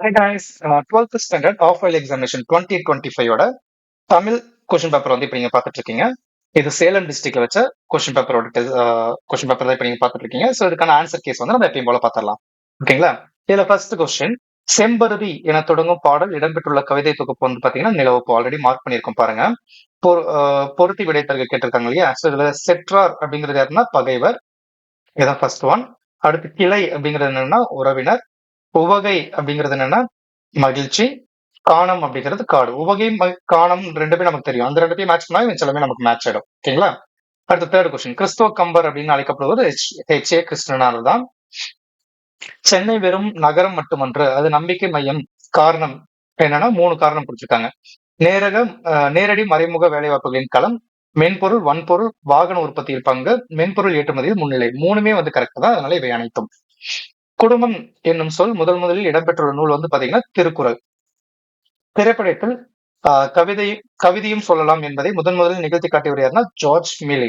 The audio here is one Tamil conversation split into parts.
Hi guys, uh, 12th standard examination twenty twenty 2025 ஓட தமிழ் கொஸ்டின் பேப்பர் வந்து இப்ப நீங்க பாத்துட்டு இருக்கீங்க இது சேலம் டிஸ்ட்ரிக்ட்ல வச்ச கொஸ்டின் பேப்பரோட கொஷின் பேப்பர் தான் இப்ப நீங்க பாத்துட்டு இருக்கீங்க ஸோ இதுக்கான ஆன்சர் கேஸ் வந்து நம்ம எப்பயும் போல பார்த்துடலாம். ஓகேங்களா? இதுல ஃபர்ஸ்ட் கொஸ்டின் செம்பருதி என தொடங்கும் பாடல் இடம்பெற்றுள்ள கவிதை தொகுப்பு வந்து பாத்தீங்கன்னா நிலவப்பு ஆல்ரெடி மார்க் பண்ணியிருக்கோம் பாருங்க. Uh, பொருத்தி விடைத்தர்கள் கேட்டிருக்காங்க இல்லையா? ஸோ இதுல செட்ரார் அப்படிங்கிறது யாருன்னா பகைவர். இதான் ஃபர்ஸ்ட் ஒன் அடுத்து கிளை அப்படிங்கிறது என்னன்னா உறவினர் உவகை அப்படிங்கிறது என்னன்னா மகிழ்ச்சி காணம் அப்படிங்கிறது காடு. உவகை ம- காணம் ரெண்டுமே நமக்கு தெரியும். அந்த ரெண்டு பேரும் மேட்ச் பண்ணா சிலமே எல்லாமே நமக்கு மேட்ச் ஆயிடும். ஓகேங்களா? அடுத்த தேர்ட் கொஸ்டின் கிறிஸ்துவ கம்பர் அப்படின்னு அழைக்கப்படுவது ஹெச் ஹெச் ஏ கிருஷ்ணனால தான் சென்னை வெறும் நகரம் மட்டுமன்று அது நம்பிக்கை மையம் காரணம் என்னன்னா மூணு காரணம் கொடுத்திருக்காங்க. நேரக நேரடி மறைமுக வேலைவாய்ப்புகளின் களம் மென்பொருள் வன்பொருள் வாகன உற்பத்தியில் பங்கு மென்பொருள் ஏற்றுமதியில் முன்னிலை. மூணுமே வந்து கரெக்ட் தான். அதனால இவை அனைத்தும். குடும்பம் என்னும் சொல் முதல் முதலில் இடம்பெற்றுள்ள நூல் வந்து பாத்தீங்கன்னா திருக்குறள். திரைப்படத்தில் ஆஹ், கவிதை கவிதையும் சொல்லலாம் என்பதை முதன் முதலில் நிகழ்த்தி காட்டியவர் யாருன்னா ஜார்ஜ் மிலி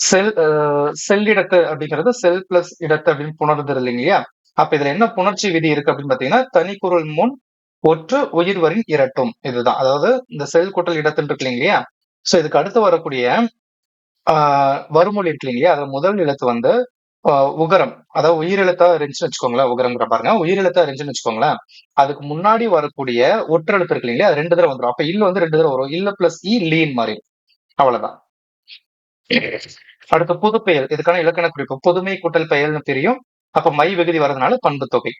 செல் ஆஹ், செல்லிடத்து அப்படிங்கிறது செல் பிளஸ் இடத்து அப்படின்னு புணர்ந்தது இல்லைங்களா அப்ப இதுல என்ன புணர்ச்சி விதி இருக்கு அப்படின்னு பாத்தீங்கன்னா தனிக்குறள் முன் ஒற்று உயிர்வரின் இரட்டும். இதுதான். அதாவது இந்த செல் கூட்டல் இடத்துன்னு இருக்கு இல்லைங்களா ஸோ இதுக்கு அடுத்து வரக்கூடிய ஆஹ், வறுமொழி இருக்கு இல்லைங்களா? அதில் முதல் எழுத்து வந்து ஆஹ், உகரம். அதாவது உயிரெழுத்தா இருந்துச்சுன்னு வச்சுக்கோங்களேன் உகரம்ங்கிற பாருங்க. உயிரெழுத்தா இருந்துச்சுன்னு வச்சுக்கோங்களேன். அதுக்கு முன்னாடி வரக்கூடிய ஒற்றெழுத்து இருக்கு இல்லையா அது ரெண்டு தடவை வந்துடும் அப்ப இல்ல வந்து ரெண்டு தடவை வரும். இல்ல பிளஸ் இ லீன் மாதிரி. அவ்வளவுதான். அடுத்து புது பெயர். இதுக்கான இலக்கண குறிப்பு. புதுமை கூட்டல் பெயர்னு தெரியும். அப்ப மை விகுதி வரதுனால பண்பு தொகை.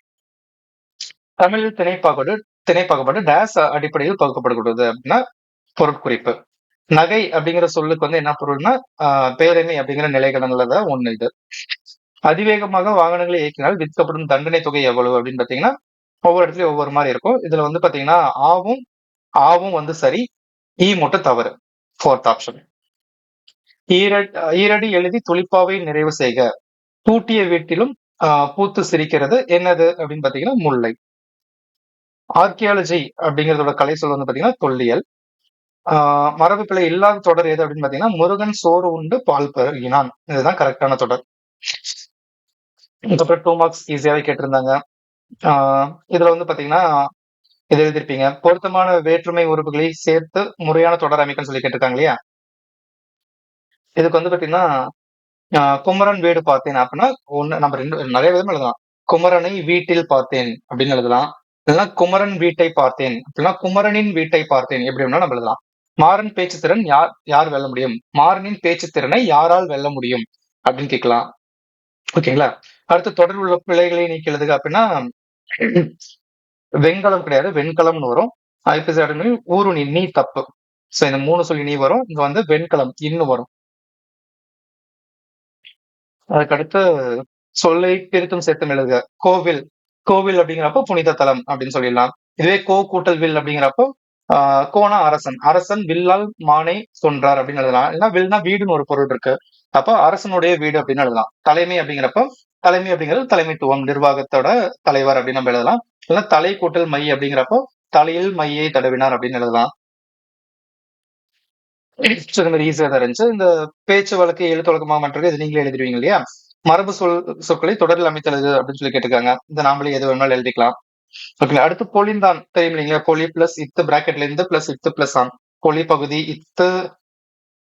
தமிழில் திணைப்பாகுபாடு திணைப்பாகுபாடு டேஸ் அடிப்படையில் பகுக்கப்படுகிறது அப்படின்னா பொருட்குறிப்பு. நகை அப்படிங்கிற சொல்லுக்கு வந்து என்ன பொருள்னா ஆஹ், அப்படிங்கிற அப்படிங்கிற தான் ஒண்ணு இது. அதிவேகமாக வாகனங்களை இயக்கினால் விதிக்கப்படும் தண்டனை தொகை எவ்வளவு அப்படின்னு பாத்தீங்கன்னா ஒவ்வொரு இடத்துலயும் ஒவ்வொரு மாதிரி இருக்கும். இதுல வந்து பாத்தீங்கன்னா ஆவும் ஆவும் வந்து சரி ஈ மட்டும் தவறு. ஃபோர்த் ஆப்ஷன் ஈரட் ஈரடி எழுதி துளிப்பாவை நிறைவு செய்க. பூட்டிய வீட்டிலும் ஆஹ், பூத்து சிரிக்கிறது என்னது அப்படின்னு பாத்தீங்கன்னா முல்லை. ஆர்கியாலஜி அப்படிங்கறதோட கலை சொல் வந்து பாத்தீங்கன்னா தொல்லியல். மரபு பிழை இல்லாத தொடர் எது அப்படின்னு பாத்தீங்கன்னா முருகன் சோறு உண்டு பால் பருகினான் இதுதான் கரெக்டான தொடர். இதுக்கப்புறம் டூ மார்க்ஸ் ஈஸியாவே கேட்டிருந்தாங்க. ஆஹ், இதுல வந்து பாத்தீங்கன்னா இது எழுதிருப்பீங்க பொருத்தமான வேற்றுமை உறுப்புகளை சேர்த்து முறையான தொடர் அமைக்கன்னு சொல்லி கேட்டிருக்காங்க இல்லையா? இதுக்கு வந்து பாத்தீங்கன்னா குமரன் வீடு பார்த்தேன் அப்படின்னா ஒன்னு நம்ம ரெண்டு நிறைய விதமா எழுதலாம். குமரனை வீட்டில் பார்த்தேன் அப்படின்னு எழுதலாம். இல்லைன்னா குமரன் வீட்டை பார்த்தேன் அப்படின்னா குமரனின் வீட்டை பார்த்தேன் எப்படி வேணா நம்ம எழுதலாம். மாறன் பேச்சு திறன் யார் யார் வெல்ல முடியும்? மாறனின் பேச்சு திறனை யாரால் வெல்ல முடியும்? அப்படின்னு கேட்கலாம். ஓகேங்களா? அடுத்து தொடர் உள்ள பிழைகளை நீக்கிறது எழுதுக அப்படின்னா வெண்கலம் கிடையாது வெண்கலம்னு வரும். ஐபிசி ஊருணி நீ தப்பு. சோ இந்த மூணு சொல்லி நீ வரும். இங்க வந்து வெண்கலம் இன்னும் வரும். அதுக்கடுத்து சொல்லை பிரித்தும் சேர்த்தும் எழுதுக. கோவில். கோவில் அப்படிங்கிறப்போ புனித தலம் அப்படின்னு சொல்லிடலாம். இதுவே கோ கூட்டல் வில் அப்படிங்கிறப்போ கோனா அரசன். அரசன் வில்லால் மானை சொன்றார் அப்படின்னு எழுதலாம். இல்லைன்னா வில்னா வீடுன்னு ஒரு பொருள் இருக்கு. அப்போ அரசனுடைய வீடு அப்படின்னு எழுதலாம். தலைமை அப்படிங்கிறப்போ தலைமை அப்படிங்கிறது தலைமைத்துவம் நிர்வாகத்தோட தலைவர் அப்படின்னு நம்ம எழுதலாம். இல்லைன்னா தலை கூட்டல் மை அப்படிங்கிறப்போ தலையில் மையை தடவினார் அப்படின்னு எழுதலாம். இந்த மாதிரி ஈஸியா தான் இருந்துச்சு. இந்த பேச்சு வழக்கு எழுத்து வழக்கமாக மற்றது இது நீங்களே எழுதிடுவீங்க இல்லையா? மரபு சொல் சொற்களை தொடரில் அமைத்தது அப்படின்னு சொல்லி கேட்டிருக்காங்க. இந்த நாமளே எது வேணாலும் எழுதிக்கலாம். ஓகே அடுத்து பொலிந்தான் தெரியும் இல்லைங்களா? போலி பிளஸ் இத்து பிராக்கெட்ல இருந்து பிளஸ் இத்து பிளஸ் ஆன் பொலி பகுதி இத்து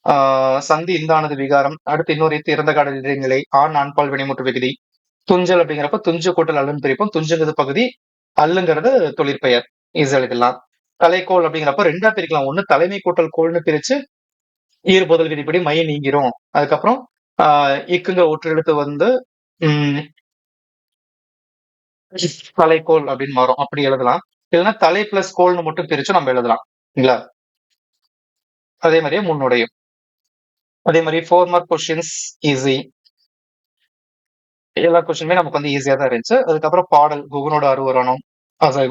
ஆஹ் சந்தி இந்தானது விகாரம். அடுத்து இன்னொரு இத்து இறந்த காடல் இடைநிலை ஆண் ஆண்பால் வினைமுற்று விகுதி. துஞ்சல் அப்படிங்கிறப்ப துஞ்சு கூட்டல் அல்லுன்னு பிரிப்போம். துஞ்சுங்கிறது பகுதி அல்லுங்கிறது தொழிற்பெயர். ஈஸியா எழுதிடலாம் தலைக்கோள் அப்படிங்கிறப்ப ரெண்டா பிரிக்கலாம். ஒண்ணு தலைமை கூட்டல் கோள்னு பிரிச்சு ஈர்போதல் விதிப்படி மைய நீங்கிரும். அதுக்கப்புறம் ஆஹ் இக்குங்க ஒற்று எழுத்து வந்து தலைக்கோள் அப்படின்னு மாறும். அப்படி எழுதலாம். இல்லைன்னா தலை பிளஸ் கோல்னு மட்டும் பிரிச்சு நம்ம எழுதலாம். இல்லைங்களா? அதே மாதிரியே முன்னுடையும். அதே மாதிரி ஃபோர் மார்க் கொஸ்டின்ஸ் ஈஸி எல்லா கொஸ்டினுமே நமக்கு வந்து ஈஸியா தான் இருந்துச்சு. அதுக்கப்புறம் பாடல் குகனோட அருவரானம்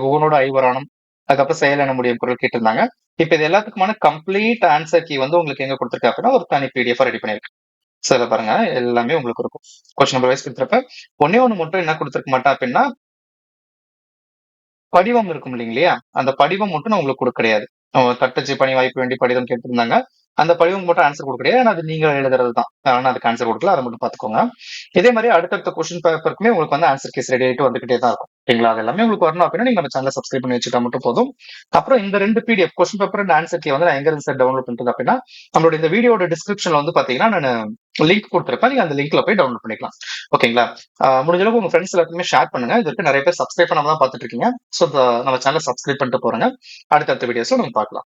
குகனோட ஐவரானம் அதுக்கப்புறம் செயல் என முடியும் குரல் கேட்டிருந்தாங்க. இப்ப இது எல்லாத்துக்குமான கம்ப்ளீட் ஆன்சர் கீ வந்து உங்களுக்கு எங்க கொடுத்துருக்கேன் அப்படின்னா ஒரு தனி பிடிஎஃப் ரெடி பண்ணிருக்கேன். சில பாருங்க. எல்லாமே உங்களுக்கு இருக்கும். கொஸ்டின் நம்பர் வைஸ் கொடுத்துருப்ப ஒன்னே ஒண்ணு மட்டும் என்ன கொடுத்துருக்க மாட்டேன் அப்படின்னா படிவம் இருக்கும் இல்லைங்களா அந்த படிவம் மட்டும் நான் உங்களுக்கு கொடுக்க கிடையாது அவங்க தட்டச்சு பணி வாய்ப்பு வேண்டி படிவம் கேட்டிருந்தாங்க அந்த படிவம் மட்டும் ஆன்சர் கொடுக்குறேன் ஆனா அது நீங்க எழுதுறது தான். ஆனா அதுக்கு ஆன்சர் கொடுக்கல அதை மட்டும் பாத்துக்கோங்க இதே மாதிரி அடுத்தடுத்த கொஸ்டின் பேப்பருக்குமே உங்களுக்கு வந்து ஆன்சர் கேஸ் ரெடி ஆகிட்டு வந்துகிட்டே தான் இருக்கும். ஓகேங்களா அது எல்லாமே உங்களுக்கு வரணும் அப்படின்னா நீங்க நம்ம சேனல் சப்ஸ்கிரைப் பண்ணி வச்சுட்டா மட்டும் போதும். அப்புறம் இந்த ரெண்டு PDF question paper and answer key வந்து நான் எங்க இருந்து சார் டவுன்லோட் பண்ணுறது அப்படின்னா நம்மளோட இந்த வீடியோட டிஸ்கிரிப்ஷன்ல வந்து பாத்தீங்கன்னா நான் லிங்க் கொடுத்துருப்பேன் நீங்க அந்த லிங்க்ல போய் டவுன்லோட் பண்ணிக்கலாம். ஓகேங்களா முடிஞ்ச அளவுக்கு உங்க ஃப்ரெண்ட்ஸ் எல்லாருக்குமே ஷேர் பண்ணுங்க. இது வரைக்கும் நிறைய பேர் சப்ஸ்கிரைப் பண்ணாம தான் பாத்துட்டு இருக்கீங்க. ஸோ நம்ம சேனல் சப்ஸ்கிரைப் பண்ணிட்டு போறேங்க. அடுத்தடுத்த வீடியோஸ்ல நம்ம பார்க்கலாம்.